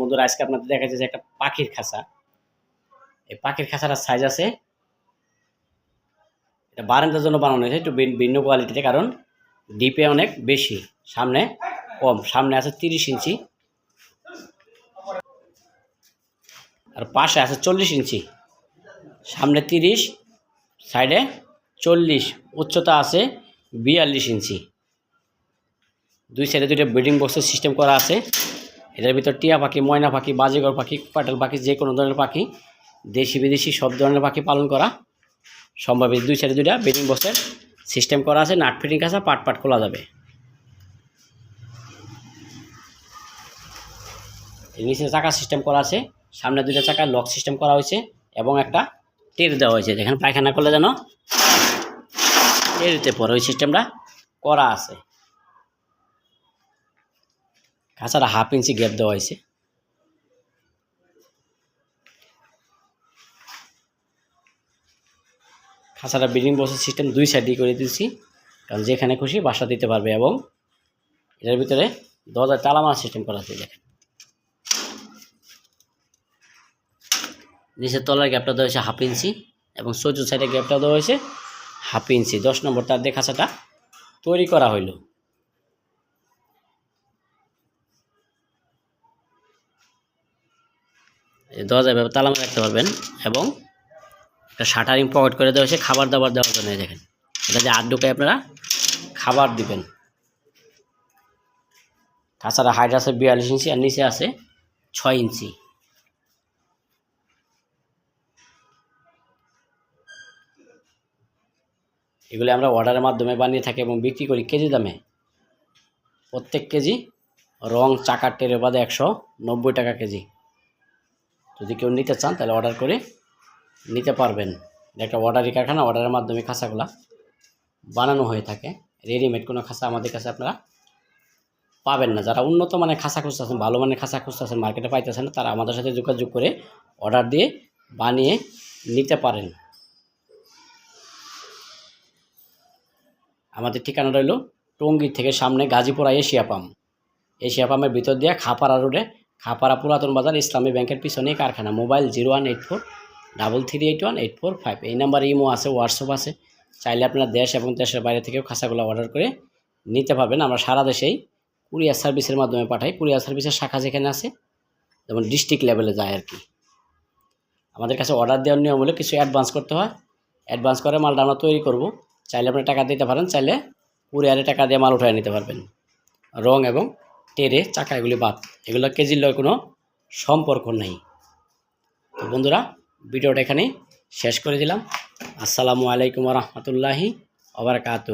বন্ধুরা, আজকে আপনাদের দেখা যাচ্ছে একটা পাখির খাঁচা। এই পাখির খাঁচাটার সাইজ আছে, এটা বারান্দার জন্য বানানো হয়েছে, একটু ভিন্ন কোয়ালিটিতে কারণ ডিপে অনেক বেশি, সামনে কম, সামনে আছে তিরিশ ইঞ্চি। আর পাশে আছে চল্লিশ ইঞ্চি, সামনে তিরিশ সাইডে চল্লিশ, উচ্চতা আছে বিয়াল্লিশ ইঞ্চি। দুই সাইডে দুইটা ব্রিডিং বক্সের সিস্টেম করা আছে। এটার ভিতর টিয়া পাখি, ময়না পাখি বাজিগর পাখি, পাটাল পাখি, যে কোনো ধরনের পাখি, দেশি বিদেশি সব ধরনের পাখি পালন করা সম্ভব। দুই সাইডে দুইটা ব্রিডিং বক্সের সিস্টেম করা আছে নাট ফিটিং আছে পাট পাট খোলা যাবে। নিচে চাকা সিস্টেম করা আছে, সামনে দুইটা চাকা লক সিস্টেম করা হয়েছে এবং একটা টের দেওয়া হয়েছে। যেখানে পায়খানা করলে যেন টেরতে পরে ওই সিস্টেমটা করা আছে। খাঁচাটা হাফ ইঞ্চি গ্যাপ দেওয়া হয়েছে। খাঁচাটা বিল্ডিং বক্সের সিস্টেম দুই সাইডই করে দিয়েছি, কারণ যেখানে খুশি বাসা দিতে পারবে এবং এটার ভিতরে দরজায় তালা মারা সিস্টেম করা আছে, দেখেন। নিচের তলার গ্যাপটা দেওয়া হয়েছে হাফ ইঞ্চি এবং চতুর্থ সাইডে গ্যাপটা দেওয়া হয়েছে হাফ ইঞ্চি দশ নম্বর তার দিয়ে খাঁচাটা তৈরি করা হইল। এই দরজায় এভাবে তালা রাখতে পারবেন এবং একটা শাটারিং পকেট করে দেওয়া হয়েছে, খাবার দাবার দেওয়ার জন্য দেখেন। এটা যে আট আপনারা খাবার দিবেন। তাছাড়া হাইট আছে বিয়াল্লিশ ইঞ্চি আর নিচে আছে ছয় ইঞ্চি। এগুলি আমরা অর্ডারের মাধ্যমে বানিয়ে থাকি এবং বিক্রি করি কেজি দামে। প্রত্যেক কেজি রং চাকার টেরে বাদে একশো নব্বই টাকা কেজি। যদি কেউ নিতে চান, তাহলে অর্ডার করে নিতে পারবেন। একটা অর্ডারি কারখানা অর্ডারের মাধ্যমে খাঁচাগুলা বানানো হয়ে থাকে। রেডিমেড কোনো খাঁচা আমাদের কাছে আপনারা পাবেন না। যারা উন্নত মানের খাঁচা খুঁজতেছেন ভালো মানের খাঁচা খুঁজতেছেন মার্কেটে পাইতেছেন না, তারা আমাদের সাথে যোগাযোগ করে অর্ডার দিয়ে বানিয়ে নিতে পারেন। আমাদের ঠিকানা রইল টঙ্গী থেকে সামনে গাজীপুরা এশিয়া পাম্প এশিয়া পাম্পের ভিতর দিয়ে খাপাড়া রোডে খাপাড়া পুরাতন বাজার ইসলামী ব্যাংকের পিছনেই কারখানা। Mobile zero one eight four, double three eight one eight four five. এই নাম্বারে ইমো আছে, হোয়াটসঅ্যাপ আছে। চাইলে আপনারা দেশ এবং দেশের বাইরে থেকেও খাঁচাগুলো অর্ডার করে নিতে পারবেন। আমরা সারা দেশেই কুরিয়ার সার্ভিসের মাধ্যমে পাঠাই। কুরিয়ার সার্ভিসের শাখা যেখানে আছে, যেমন ডিস্ট্রিক্ট লেভেলে যায় আর কি। আমাদের কাছে অর্ডার দেওয়ার নিয়ম হলে কিছু অ্যাডভান্স করতে হয়। অ্যাডভান্স করে মালটা আমরা তৈরি করব। চাইলে আপনি টাকা দিতে পারেন, চাইলে কুরিয়ারে টাকা দিয়ে মাল উঠায় নিতে পারবেন। রং এবং টেরে চাকা এগুলি বাদ। এগুলো কেজির লয় কোনো সম্পর্ক নেই। তো বন্ধুরা, ভিডিওটা এখানে শেষ করে দিলাম। আসসালামু আলাইকুম রহমতুল্লাহি ওবরাকাত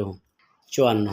চুয়ান্ন।